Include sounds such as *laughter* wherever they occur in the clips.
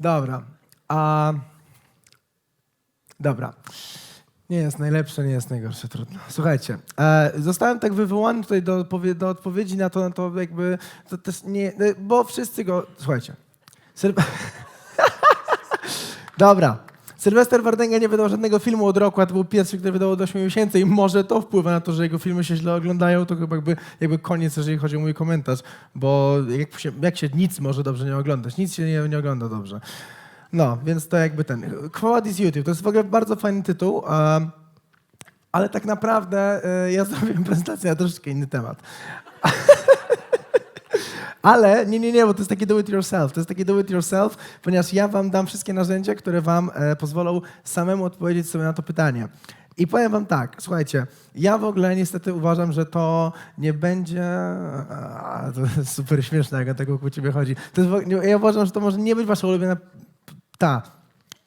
Dobra. A... Dobra. Nie jest najlepsze, nie jest najgorsze, trudno. Słuchajcie, e, zostałem tak wywołany tutaj do, do odpowiedzi na to, na to jakby, to też nie, bo wszyscy go, słuchajcie. *laughs* Dobra. Sylwester Wardęga nie wydał żadnego filmu od roku, a to był pierwszy, który wydał od 8 miesięcy i może to wpływa na to, że jego filmy się źle oglądają, to chyba jakby, jakby koniec, jeżeli chodzi o mój komentarz, bo jak się, jak się nic może dobrze nie oglądać, nic się nie, nie ogląda dobrze. No, więc to jakby ten. Quo Vadis YouTube, to jest w ogóle bardzo fajny tytuł, a, ale tak naprawdę e, ja *laughs* zrobiłem prezentację na troszeczkę inny temat. *laughs* Ale nie, nie, nie, bo to jest takie do it yourself. To jest takie do it yourself, ponieważ ja wam dam wszystkie narzędzia, które wam e, pozwolą samemu odpowiedzieć sobie na to pytanie. I powiem wam tak, słuchajcie, ja w ogóle niestety uważam, że to nie będzie... A, to jest super śmieszne, jak o tego u ciebie chodzi. To jest, ja uważam, że to może nie być wasza ulubiona ta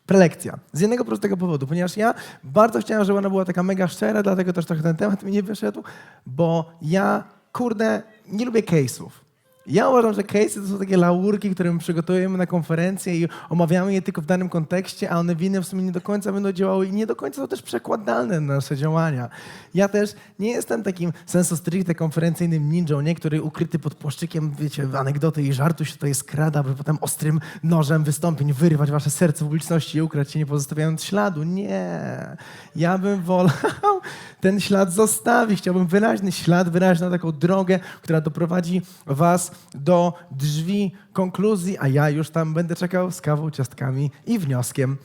prelekcja. Z jednego prostego powodu, ponieważ ja bardzo chciałem, żeby ona była taka mega szczera, dlatego też trochę ten temat mi nie wyszedł, bo ja, kurde, nie lubię case'ów. Ja uważam, że case'y to są takie laurki, które my przygotujemy na konferencję i omawiamy je tylko w danym kontekście, a one w innym w sumie nie do końca będą działały i nie do końca są też przekładalne na nasze działania. Ja też nie jestem takim sensu stricte konferencyjnym ninją, nie, który ukryty pod płaszczykiem, wiecie, anegdoty i żartu się tutaj skrada, aby potem ostrym nożem wystąpień wyrwać wasze serce publiczności i ukrać je, nie pozostawiając śladu. Nie. Ja bym wolał *laughs* ten ślad zostawić. Chciałbym wyraźny ślad, wyraźną taką drogę, która doprowadzi was do drzwi konkluzji, a ja już tam będę czekał z kawą, ciastkami i wnioskiem.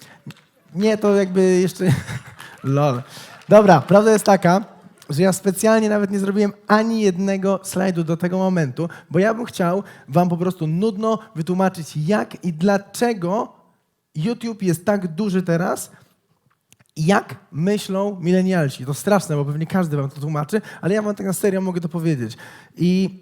Nie, to jakby jeszcze... *laughs* Lol. Dobra, prawda jest taka, że ja specjalnie nawet nie zrobiłem ani jednego slajdu do tego momentu, bo ja bym chciał wam po prostu nudno wytłumaczyć, jak i dlaczego YouTube jest tak duży teraz, jak myślą milenialsi. To straszne, bo pewnie każdy wam to tłumaczy, ale ja wam tak na serio mogę to powiedzieć. I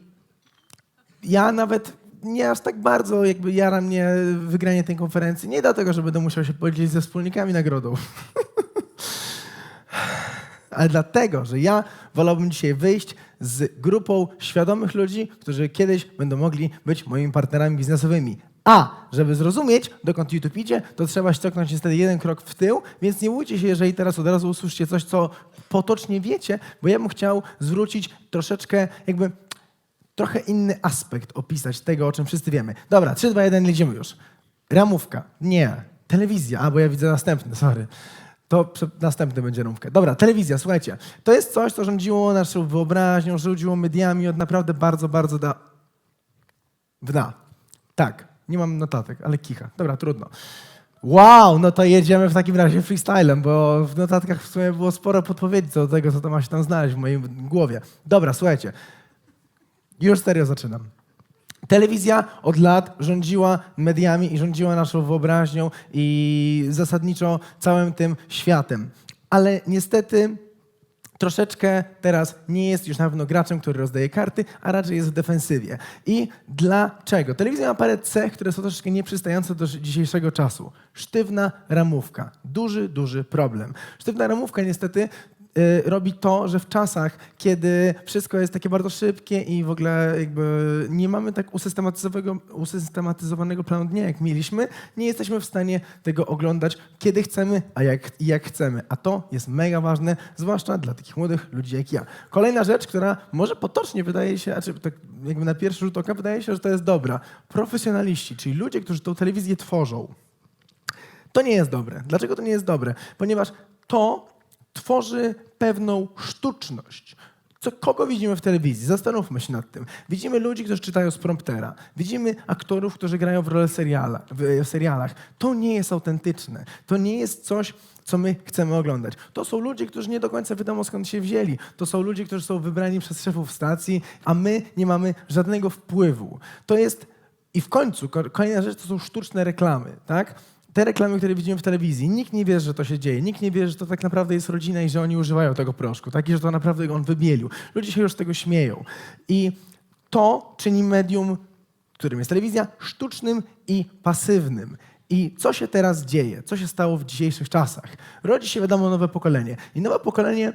ja nawet nie aż tak bardzo jakby jara mnie wygranie tej konferencji. Nie dlatego, że będę musiał się podzielić ze wspólnikami nagrodą. *laughs* Ale dlatego, że ja wolałbym dzisiaj wyjść z grupą świadomych ludzi, którzy kiedyś będą mogli być moimi partnerami biznesowymi. A, żeby zrozumieć, dokąd YouTube idzie, to trzeba ściągnąć niestety jeden krok w tył, więc nie bójcie się, jeżeli teraz od razu usłyszycie coś, co potocznie wiecie, bo ja bym chciał zwrócić troszeczkę jakby trochę inny aspekt opisać tego, o czym wszyscy wiemy. Dobra, 3, 2, 1, lecimy już. Ramówka. Nie. Telewizja. A, bo ja widzę następny, sorry. To następny będzie ramówka. Dobra, telewizja, słuchajcie. To jest coś, co rządziło naszą wyobraźnią, rządziło mediami od naprawdę bardzo, bardzo da... Wna. Tak, nie mam notatek, ale kicha. Dobra, trudno. Wow, no to jedziemy w takim razie freestylem, bo w notatkach w sumie było sporo podpowiedzi co do tego, co to ma się tam znaleźć w mojej głowie. Dobra, słuchajcie. Już serio zaczynam. Telewizja od lat rządziła mediami i rządziła naszą wyobraźnią i zasadniczo całym tym światem. Ale niestety troszeczkę teraz nie jest już na pewno graczem, który rozdaje karty, a raczej jest w defensywie. I dlaczego? Telewizja ma parę cech, które są troszeczkę nieprzystające do dzisiejszego czasu. Sztywna ramówka. Duży, duży problem. Sztywna ramówka niestety robi to, że w czasach, kiedy wszystko jest takie bardzo szybkie i w ogóle jakby nie mamy tak usystematyzowanego, planu dnia, jak mieliśmy, nie jesteśmy w stanie tego oglądać, kiedy chcemy, a jak, jak chcemy. A to jest mega ważne, zwłaszcza dla takich młodych ludzi jak ja. Kolejna rzecz, która może potocznie wydaje się, znaczy tak jakby na pierwszy rzut oka wydaje się, że to jest dobra. Profesjonaliści, czyli ludzie, którzy tą telewizję tworzą. To nie jest dobre. Dlaczego to nie jest dobre? Ponieważ to tworzy pewną sztuczność. Co, kogo widzimy w telewizji? Zastanówmy się nad tym. Widzimy ludzi, którzy czytają z promptera. Widzimy aktorów, którzy grają w rolę seriala, w, w serialach. To nie jest autentyczne. To nie jest coś, co my chcemy oglądać. To są ludzie, którzy nie do końca wiadomo skąd się wzięli. To są ludzie, którzy są wybrani przez szefów stacji, a my nie mamy żadnego wpływu. To jest i w końcu, ko- kolejna rzecz to są sztuczne reklamy, tak? Te reklamy, które widzimy w telewizji, nikt nie wie, że to się dzieje. Nikt nie wie, że to tak naprawdę jest rodzina i że oni używają tego proszku, tak? I że to naprawdę on wybielił. Ludzie się już z tego śmieją. I to czyni medium, którym jest telewizja, sztucznym i pasywnym. I co się teraz dzieje? Co się stało w dzisiejszych czasach? Rodzi się, wiadomo, nowe pokolenie. I nowe pokolenie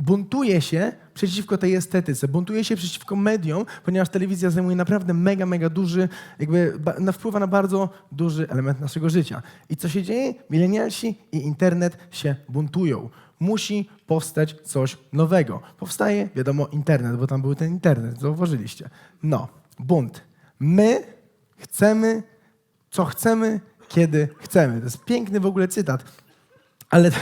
buntuje się przeciwko tej estetyce, buntuje się przeciwko mediom, ponieważ telewizja zajmuje naprawdę mega, mega duży, jakby na, wpływa na bardzo duży element naszego życia. I co się dzieje? Milenialsi i internet się buntują. Musi powstać coś nowego. Powstaje, wiadomo, internet, bo tam był ten internet, zauważyliście. No, bunt. My chcemy, co chcemy, kiedy chcemy. To jest piękny w ogóle cytat, ale... *laughs*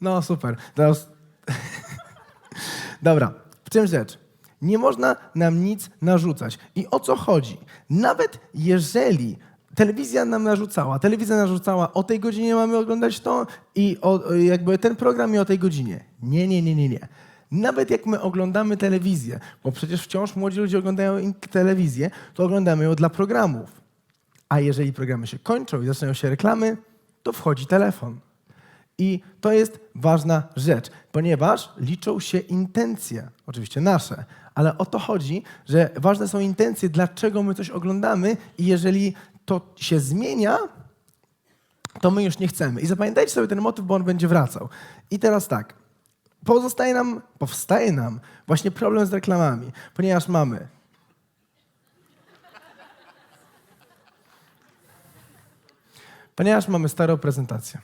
No super. Teraz *laughs* Dobra, w czym rzecz? Nie można nam nic narzucać. I o co chodzi? Nawet jeżeli telewizja nam narzucała, telewizja narzucała, o tej godzinie mamy oglądać to i o, jakby ten program i o tej godzinie. Nie, nie, nie, nie, nie. Nawet jak my oglądamy telewizję, bo przecież wciąż młodzi ludzie oglądają telewizję, to oglądamy ją dla programów. A jeżeli programy się kończą i zaczynają się reklamy, to wchodzi telefon. I to jest ważna rzecz, ponieważ liczą się intencje, oczywiście nasze, ale o to chodzi, że ważne są intencje, dlaczego my coś oglądamy i jeżeli to się zmienia, to my już nie chcemy. I zapamiętajcie sobie ten motyw, bo on będzie wracał. I teraz tak, pozostaje nam, powstaje nam właśnie problem z reklamami, ponieważ mamy ponieważ mamy starą prezentację.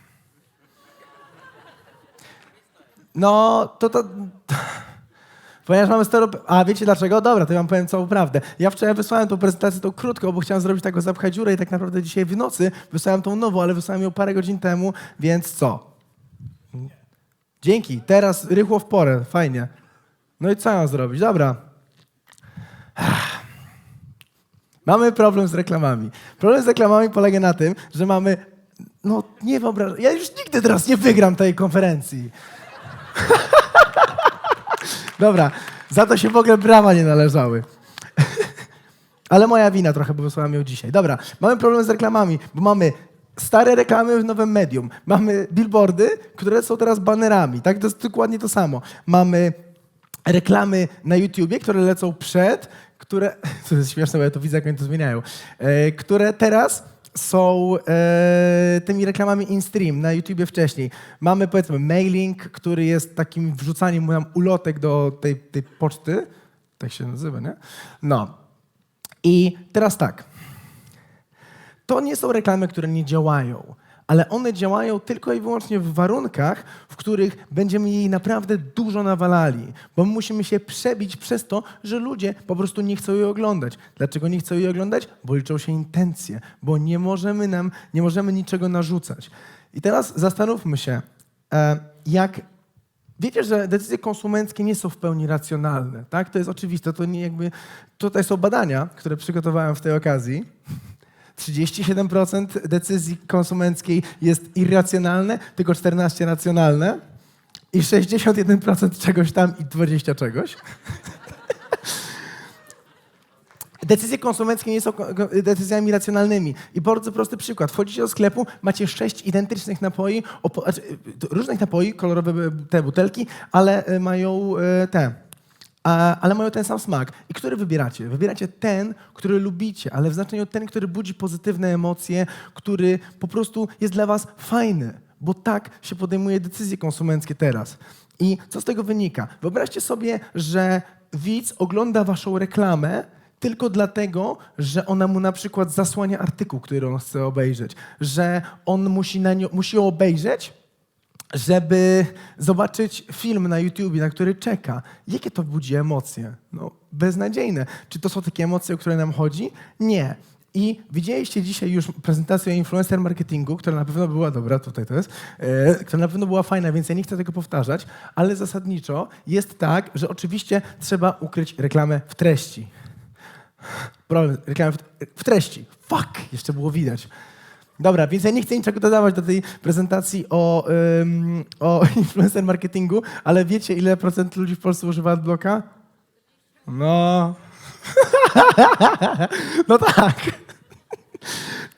No, to to... *laughs* Ponieważ mamy staro... A wiecie dlaczego? Dobra, to ja wam powiem całą prawdę. Ja wczoraj wysłałem tą prezentację tą krótką, bo chciałem zrobić taką zapchać dziurę i tak naprawdę dzisiaj w nocy wysłałem tą nową, ale wysłałem ją parę godzin temu, więc co? Dzięki, teraz rychło w porę, fajnie. No i co mam zrobić? Dobra. *sighs* Mamy problem z reklamami. Problem z reklamami polega na tym, że mamy... No nie wyobrażam... Ja już nigdy teraz nie wygram tej konferencji. Dobra, za to się w ogóle brawa nie należały. Ale moja wina trochę, bo wysłałem ją dzisiaj. Dobra, mamy problem z reklamami, bo mamy stare reklamy w nowym medium. Mamy billboardy, które są teraz banerami, tak? To jest dokładnie to samo. Mamy reklamy na YouTubie, które lecą przed, które... *laughs* To jest śmieszne, bo ja to widzę, jak oni to zmieniają. E, które teraz są e, tymi reklamami in-stream na YouTubie wcześniej. Mamy powiedzmy mailing, który jest takim wrzucaniem nam ulotek do tej, tej poczty. Tak się nazywa, nie? No. I teraz tak. To nie są reklamy, które nie działają, ale one działają tylko i wyłącznie w warunkach, w których będziemy jej naprawdę dużo nawalali, bo my musimy się przebić przez to, że ludzie po prostu nie chcą jej oglądać. Dlaczego nie chcą jej oglądać? Bo liczą się intencje, bo nie możemy nam, nie możemy niczego narzucać. I teraz zastanówmy się, e, jak Wiecie, że decyzje konsumenckie nie są w pełni racjonalne, tak? To jest oczywiste, to nie jakby... Tutaj są badania, które przygotowałem w tej okazji. 37% decyzji konsumenckiej jest irracjonalne, tylko 14% racjonalne i 61% czegoś tam i 20 czegoś. Decyzje konsumenckie nie są decyzjami racjonalnymi. I bardzo prosty przykład. Wchodzicie do sklepu, macie sześć identycznych napoi, znaczy, y, różnych napoi, kolorowe te butelki, ale y, mają y, te, ale mają ten sam smak. I który wybieracie? Wybieracie ten, który lubicie, ale w znaczeniu ten, który budzi pozytywne emocje, który po prostu jest dla was fajny, bo tak się podejmuje decyzje konsumenckie teraz. I co z tego wynika? Wyobraźcie sobie, że widz ogląda waszą reklamę tylko dlatego, że ona mu na przykład zasłania artykuł, który on chce obejrzeć, że on musi, na nią, musi ją obejrzeć, żeby zobaczyć film na YouTubie, na który czeka. Jakie to budzi emocje? No, beznadziejne. Czy to są takie emocje, o które nam chodzi? Nie. I widzieliście dzisiaj już prezentację influencer marketingu, która na pewno była dobra, tutaj to jest, e, która na pewno była fajna, więc ja nie chcę tego powtarzać, ale zasadniczo jest tak, że oczywiście trzeba ukryć reklamę w treści. Problem, reklamę w, w treści. Fuck, jeszcze było widać. Dobra, więc ja nie chcę niczego dodawać do tej prezentacji o, ym, o *laughs* influencer marketingu, ale wiecie, ile procent ludzi w Polsce używa adblocka? No. *laughs* no tak.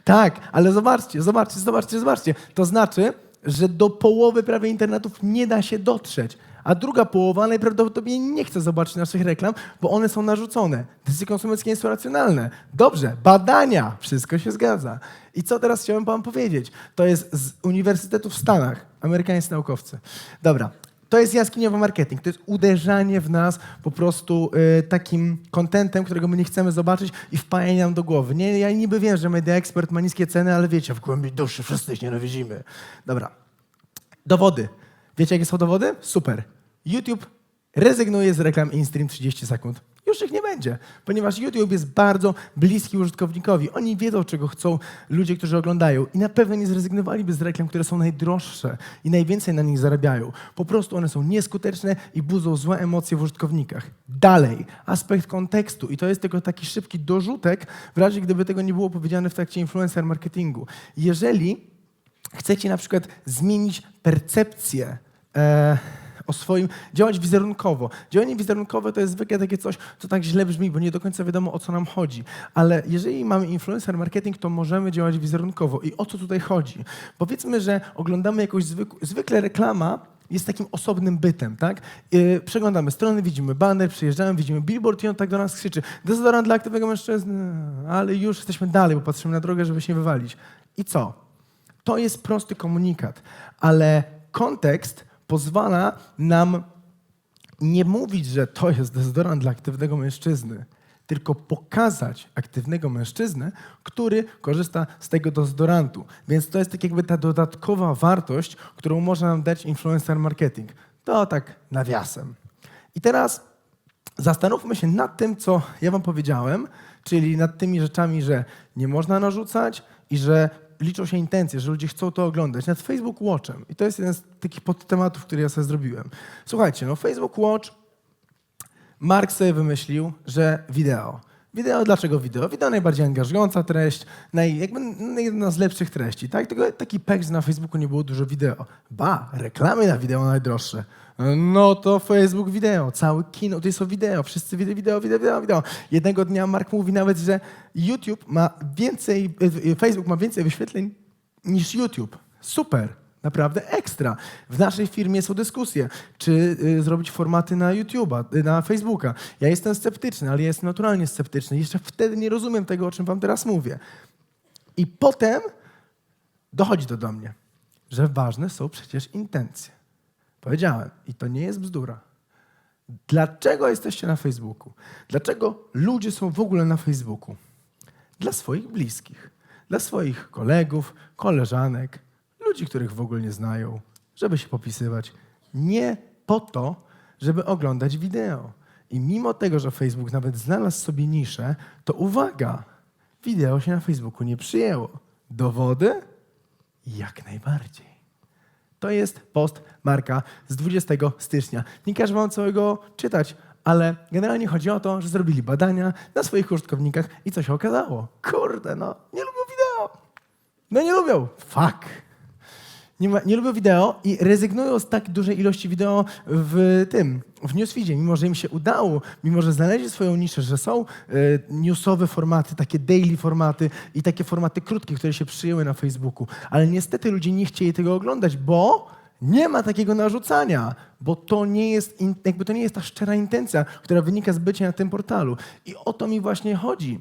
tak, ale zobaczcie, zobaczcie, zobaczcie, zobaczcie. To znaczy, że do połowy prawie internetów nie da się dotrzeć. A druga połowa najprawdopodobniej nie chce zobaczyć naszych reklam, bo one są narzucone. Decyzje konsumenckie są racjonalne. Dobrze, badania, wszystko się zgadza. I co teraz chciałem wam powiedzieć? To jest z Uniwersytetu w Stanach, amerykańscy naukowcy. Dobra, to jest jaskiniowy marketing. To jest uderzanie w nas po prostu y, takim kontentem, którego my nie chcemy zobaczyć i wpajanie nam do głowy. Nie, ja niby wiem, że Media Expert ma niskie ceny, ale wiecie, w głębi duszy wszyscy się nienawidzimy. Dobra. Dowody. Wiecie, jakie są dowody? Super. YouTube rezygnuje z reklam InStream 30 sekund. Już ich nie będzie, ponieważ YouTube jest bardzo bliski użytkownikowi. Oni wiedzą, czego chcą ludzie, którzy oglądają i na pewno nie zrezygnowaliby z reklam, które są najdroższe i najwięcej na nich zarabiają. Po prostu one są nieskuteczne i budzą złe emocje w użytkownikach. Dalej, aspekt kontekstu i to jest tylko taki szybki dorzutek, w razie gdyby tego nie było powiedziane w trakcie influencer marketingu. Jeżeli chcecie na przykład zmienić percepcję e, o swoim, działać wizerunkowo. Działanie wizerunkowe to jest zwykle takie coś, co tak źle brzmi, bo nie do końca wiadomo, o co nam chodzi. Ale jeżeli mamy influencer marketing, to możemy działać wizerunkowo. I o co tutaj chodzi? Powiedzmy, że oglądamy jakąś zwykle reklama, jest takim osobnym bytem, tak? Yy, przeglądamy strony, widzimy banner, przyjeżdżamy, widzimy billboard i on tak do nas krzyczy dezodorant dla aktywnego mężczyzny, ale już jesteśmy dalej, bo patrzymy na drogę, żeby się nie wywalić. I co? To jest prosty komunikat, ale kontekst pozwala nam nie mówić, że to jest dezodorant dla aktywnego mężczyzny, tylko pokazać aktywnego mężczyznę, który korzysta z tego dezodorantu. Więc to jest tak jakby ta dodatkowa wartość, którą może nam dać influencer marketing. To tak nawiasem. I teraz zastanówmy się nad tym, co ja wam powiedziałem, czyli nad tymi rzeczami, że nie można narzucać i że liczą się intencje, że ludzie chcą to oglądać. Nad Facebook Watchem. I to jest jeden z takich podtematów, który ja sobie zrobiłem. Słuchajcie, no Facebook Watch, Mark sobie wymyślił, że wideo. Wideo, dlaczego wideo? Wideo najbardziej angażująca treść, naj, jakby jedna z lepszych treści. Tak? Tego, taki pek, że na Facebooku nie było dużo wideo. Ba, reklamy na wideo najdroższe. No to Facebook wideo, cały kino, to jest o wideo, wszyscy wideo, wideo, wideo, wideo. Jednego dnia Mark mówi nawet, że YouTube ma więcej, e, Facebook ma więcej wyświetleń niż YouTube. Super, naprawdę ekstra. W naszej firmie są dyskusje, czy y, zrobić formaty na YouTube'a, y, na Facebooka. Ja jestem sceptyczny, ale jestem naturalnie sceptyczny. Jeszcze wtedy nie rozumiem tego, o czym wam teraz mówię. I potem dochodzi to do mnie, że ważne są przecież intencje. Powiedziałem, i to nie jest bzdura. Dlaczego jesteście na Facebooku? Dlaczego ludzie są w ogóle na Facebooku? Dla swoich bliskich, dla swoich kolegów, koleżanek, ludzi, których w ogóle nie znają, żeby się popisywać. Nie po to, żeby oglądać wideo. I mimo tego, że Facebook nawet znalazł sobie niszę, to uwaga, wideo się na Facebooku nie przyjęło. Dowody? Jak najbardziej. To jest post Marka z 20 stycznia. Nie każę wam całego czytać, ale generalnie chodzi o to, że zrobili badania na swoich użytkownikach i co się okazało? Kurde, no, nie lubią wideo. No nie lubią. Fuck. Nie, ma, nie lubią wideo i rezygnują z tak dużej ilości wideo w tym, w newsfeedzie, mimo że im się udało, mimo że znaleźli swoją niszę, że są y, newsowe formaty, takie daily formaty i takie formaty krótkie, które się przyjęły na Facebooku. Ale niestety ludzie nie chcieli tego oglądać, bo nie ma takiego narzucania, bo to nie jest, in, jakby to nie jest ta szczera intencja, która wynika z bycia na tym portalu. I o to mi właśnie chodzi.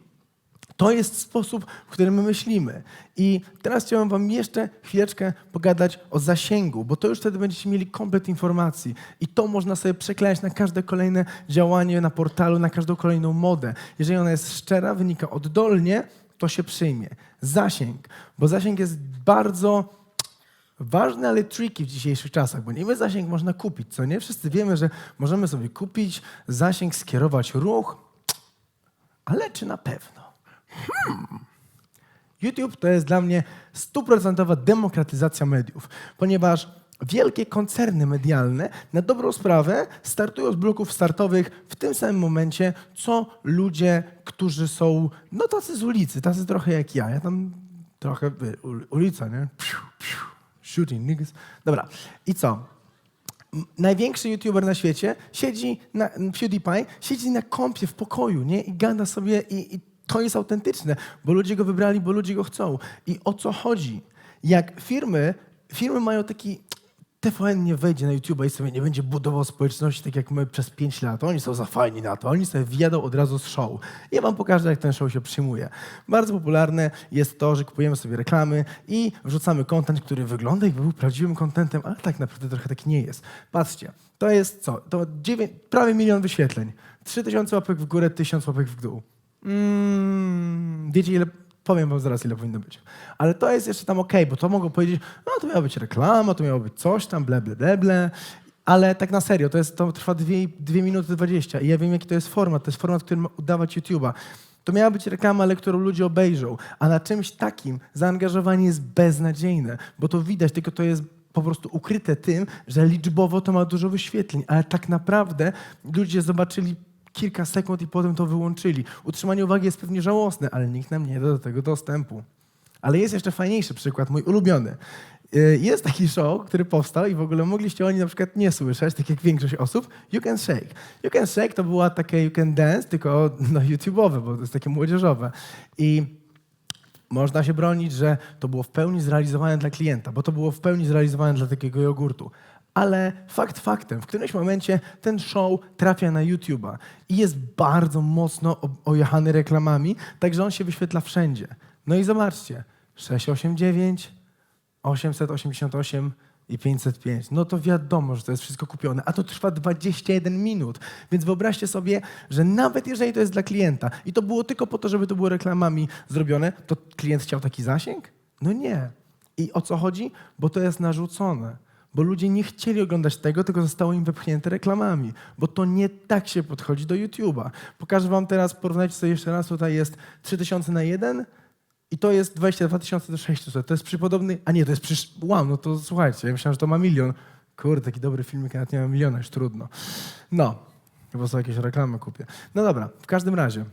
To jest sposób, w którym my myślimy. I teraz chciałem Wam jeszcze chwileczkę pogadać o zasięgu, bo to już wtedy będziecie mieli komplet informacji. I to można sobie przeklejać na każde kolejne działanie na portalu, na każdą kolejną modę. Jeżeli ona jest szczera, wynika oddolnie, to się przyjmie. Zasięg, bo zasięg jest bardzo ważny, ale tricky w dzisiejszych czasach, bo niby zasięg można kupić, co nie? Wszyscy wiemy, że możemy sobie kupić zasięg, skierować ruch, ale czy na pewno? Hmm. YouTube to jest dla mnie stuprocentowa demokratyzacja mediów, ponieważ wielkie koncerny medialne na dobrą sprawę startują z bloków startowych w tym samym momencie, co ludzie, którzy są, no tacy z ulicy, tacy trochę jak ja. Ja tam trochę, ulica, nie? Piu, piu, shooting niggas. Dobra, i co? największy youtuber na świecie siedzi na, PewDiePie, siedzi na kąpie w pokoju, nie? I gada sobie i, i to jest autentyczne, bo ludzie go wybrali, bo ludzie go chcą. I o co chodzi? Jak firmy, firmy mają taki TVN nie wejdzie na YouTube i sobie nie będzie budował społeczności tak jak my przez 5 lat. Oni są za fajni na to. Oni sobie wjadą od razu z show. Ja wam pokażę, jak ten show się przyjmuje. Bardzo popularne jest to, że kupujemy sobie reklamy i wrzucamy content, który wygląda jakby był prawdziwym contentem, ale tak naprawdę trochę tak nie jest. Patrzcie, to jest co? To 9, prawie milion wyświetleń. 3000 łapek w górę, 1000 łapek w dół. Mm, wiecie ile Powiem wam zaraz, ile powinno być. Ale to jest jeszcze tam ok, bo to mogą powiedzieć, no to miała być reklama, to miało być coś tam, ble, ble, ble, ble. Ale tak na serio, to, jest, to trwa 2, minuty 20 i ja wiem, jaki to jest format. To jest format, który ma udawać YouTube'a. To miała być reklama, ale którą ludzie obejrzą. A na czymś takim zaangażowanie jest beznadziejne, bo to widać, tylko to jest po prostu ukryte tym, że liczbowo to ma dużo wyświetleń, ale tak naprawdę ludzie zobaczyli kilka sekund i potem to wyłączyli. Utrzymanie uwagi jest pewnie żałosne, ale nikt nam nie da do tego dostępu. Ale jest jeszcze fajniejszy przykład, mój ulubiony. Yy, Jest taki show, który powstał i w ogóle mogliście o nim na przykład nie słyszeć, tak jak większość osób. You Can Shake. You Can Shake to była takie You Can Dance, tylko no, YouTube'owe, bo to jest takie młodzieżowe. I można się bronić, że to było w pełni zrealizowane dla klienta, bo to było w pełni zrealizowane dla takiego jogurtu. Ale fakt faktem, w którymś momencie ten show trafia na YouTube'a i jest bardzo mocno ojechany reklamami, także on się wyświetla wszędzie. No i zobaczcie, 689, 888 i 505. No to wiadomo, że to jest wszystko kupione, a to trwa 21 minut. Więc wyobraźcie sobie, że nawet jeżeli to jest dla klienta i to było tylko po to, żeby to było reklamami zrobione, to klient chciał taki zasięg? No nie. I o co chodzi? Bo to jest narzucone. Bo ludzie nie chcieli oglądać tego, tylko zostało im wepchnięte reklamami. Bo to nie tak się podchodzi do YouTube'a. Pokażę wam teraz, porównajcie sobie jeszcze raz, tutaj jest 3000 na 1 i to jest 22 600. To jest przypodobny, a nie, to jest przy... Wow, no to słuchajcie, ja myślałem, że to ma milion. Kurde, taki dobry filmik, nawet nie ma miliona, już trudno. No, chyba sobie jakieś reklamy kupię. No dobra, w każdym razie.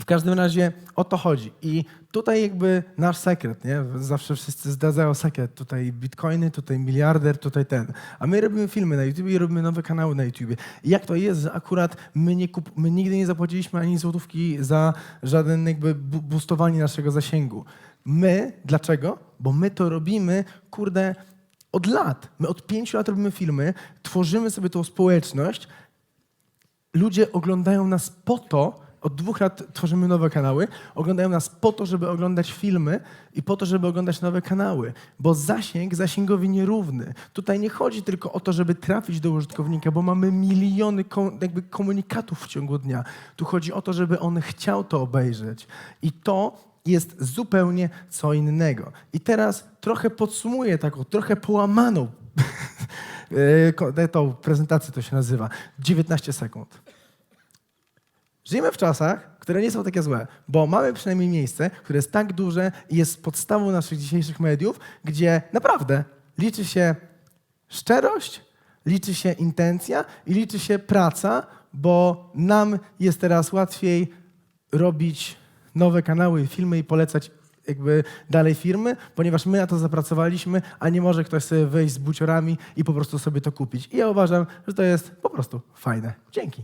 W każdym razie o to chodzi. I tutaj jakby nasz sekret, nie? Zawsze wszyscy zdradzają sekret. Tutaj bitcoiny, tutaj miliarder, tutaj ten. A my robimy filmy na YouTube i robimy nowe kanały na YouTube. I jak to jest, że akurat my, nie kup- my nigdy nie zapłaciliśmy ani złotówki za żaden jakby bu- boostowanie naszego zasięgu. My, dlaczego? Bo my to robimy, kurde, od lat. My od pięciu lat robimy filmy, tworzymy sobie tą społeczność, ludzie oglądają nas po to, od dwóch lat tworzymy nowe kanały, oglądają nas po to, żeby oglądać filmy i po to, żeby oglądać nowe kanały, bo zasięg zasięgowi nierówny. Tutaj nie chodzi tylko o to, żeby trafić do użytkownika, bo mamy miliony kom, jakby komunikatów w ciągu dnia. Tu chodzi o to, żeby on chciał to obejrzeć. I to jest zupełnie co innego. I teraz trochę podsumuję taką, trochę połamaną *laughs* e, ko- tą prezentację, to się nazywa. 19 sekund. Żyjemy w czasach, które nie są takie złe, bo mamy przynajmniej miejsce, które jest tak duże i jest podstawą naszych dzisiejszych mediów, gdzie naprawdę liczy się szczerość, liczy się intencja i liczy się praca, bo nam jest teraz łatwiej robić nowe kanały, filmy i polecać jakby dalej firmy, ponieważ my na to zapracowaliśmy, a nie może ktoś sobie wejść z buciorami i po prostu sobie to kupić. I ja uważam, że to jest po prostu fajne. Dzięki.